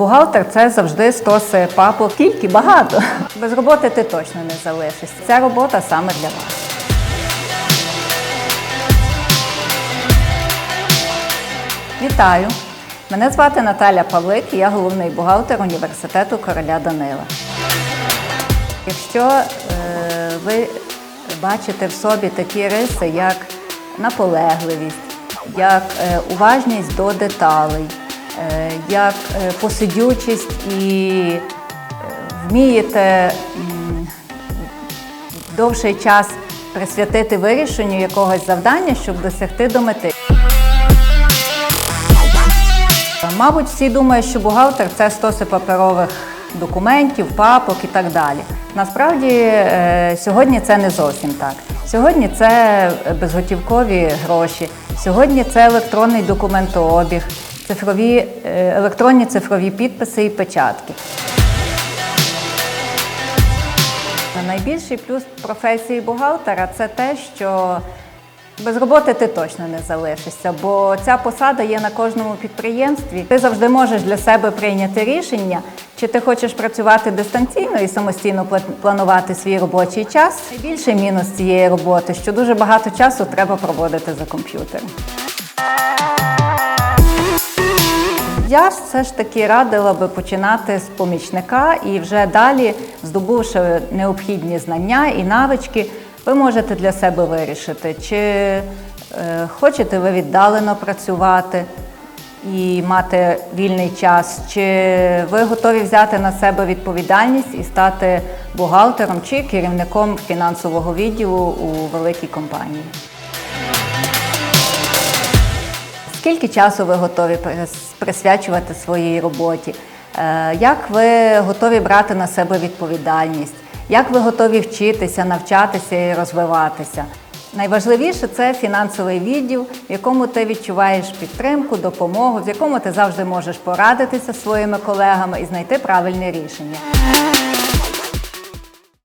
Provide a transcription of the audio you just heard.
Бухгалтер це завжди стоси папок. Скільки багато. Без роботи ти точно не залишишся. Ця робота саме для вас. Вітаю! Мене звати Наталя Павлик, і я головний бухгалтер університету короля Данила. Якщо е, ви бачите в собі такі риси, як наполегливість, як е, уважність до деталей, як е, посидючість і е, вмієте довший час присвятити вирішенню якогось завдання, щоб досягти до мети. Мабуть, всі думають, що бухгалтер це стоси паперових документів, папок і так далі. Насправді е, сьогодні це не зовсім так. Сьогодні це безготівкові гроші, сьогодні це електронний документообіг, цифрові, е, електронні цифрові підписи і печатки. Найбільший плюс професії бухгалтера це те, що без роботи ти точно не залишишся, бо ця посада є на кожному підприємстві. Ти завжди можеш для себе прийняти рішення, чи ти хочеш працювати дистанційно і самостійно планувати свій робочий час. Найбільший мінус цієї роботи, що дуже багато часу треба проводити за комп'ютером. Я все ж таки радила би починати з помічника і вже далі, здобувши необхідні знання і навички, ви можете для себе вирішити, чи е, хочете ви віддалено працювати і мати вільний час, чи ви готові взяти на себе відповідальність і стати бухгалтером чи керівником фінансового відділу у великій компанії. Скільки часу ви готові присвячувати своїй роботі? Е, Як ви готові брати на себе відповідальність? Як ви готові вчитися, навчатися і розвиватися? Найважливіше це фінансовий відділ, в якому ти відчуваєш підтримку, допомогу, в якому ти завжди можеш порадитися зі своїми колегами і знайти правильне рішення.